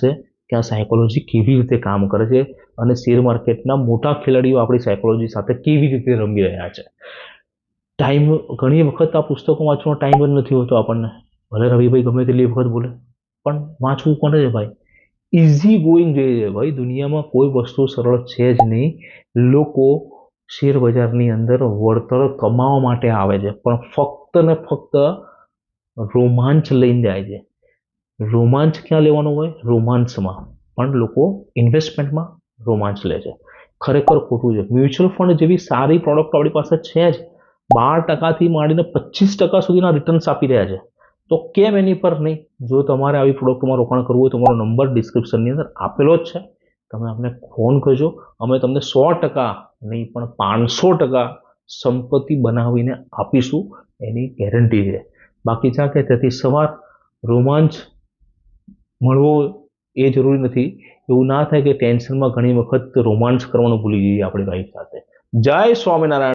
છે કે આ સાયકોલોજી કેવી રીતે કામ કરે છે અને શેર માર્કેટના મોટા ખેલાડીઓ આપણી સાયકોલોજી સાથે કેવી રીતે રમી રહ્યા છે. ટાઈમ ઘણી વખત આ પુસ્તકો વાંચવાનો ટાઈમ જ નથી હોતો આપણને. ભલે રવિભાઈ ગમે તેટલી વખત બોલે, પણ વાંચવું કોને છે ભાઈ? ઇઝી ગોઈંગ જોઈએ ભાઈ, દુનિયામાં કોઈ વસ્તુ સરળ છે જ નહીં. લોકો શેર બજારની અંદર વળતર કમાવા માટે આવે છે, પણ ફક્ત ને ફક્ત રોમાંચ લઈને જાય છે. રોમાંચ ક્યાં લેવાનો હોય? રોમાંચમાં. પણ લોકો ઇન્વેસ્ટમેન્ટમાં રોમાંચ લે છે. ખરેખર ખોટું છે. મ્યુચ્યુઅલ ફંડ જેવી સારી પ્રોડક્ટ આપણી પાસે છે જ. બાર ટકાથી માંડીને પચીસ ટકા સુધીના રિટર્ન્સ આપી રહ્યા છે. તો કેમ એની પર નહીં? જો તમારે આવી પ્રોડક્ટમાં રોકાણ કરવું હોય તો મારો નંબર ડિસ્ક્રિપ્શનની અંદર આપેલો જ છે. તમે અમને ફોન કરજો. અમે તમને સો ટકા નહીં, પણ પાંચસો ટકા સંપત્તિ બનાવીને આપીશું. એની ગેરંટી છે. બાકી ચા કે તેથી સવાર રોમાંચ મળવો એ જરૂરી નથી. એવું ના થાય કે ટેન્શનમાં ઘણી વખત રોમાન્સ કરવાનું ભૂલી જઈએ આપણી વાઈફ સાથે. જય સ્વામિનારાયણ.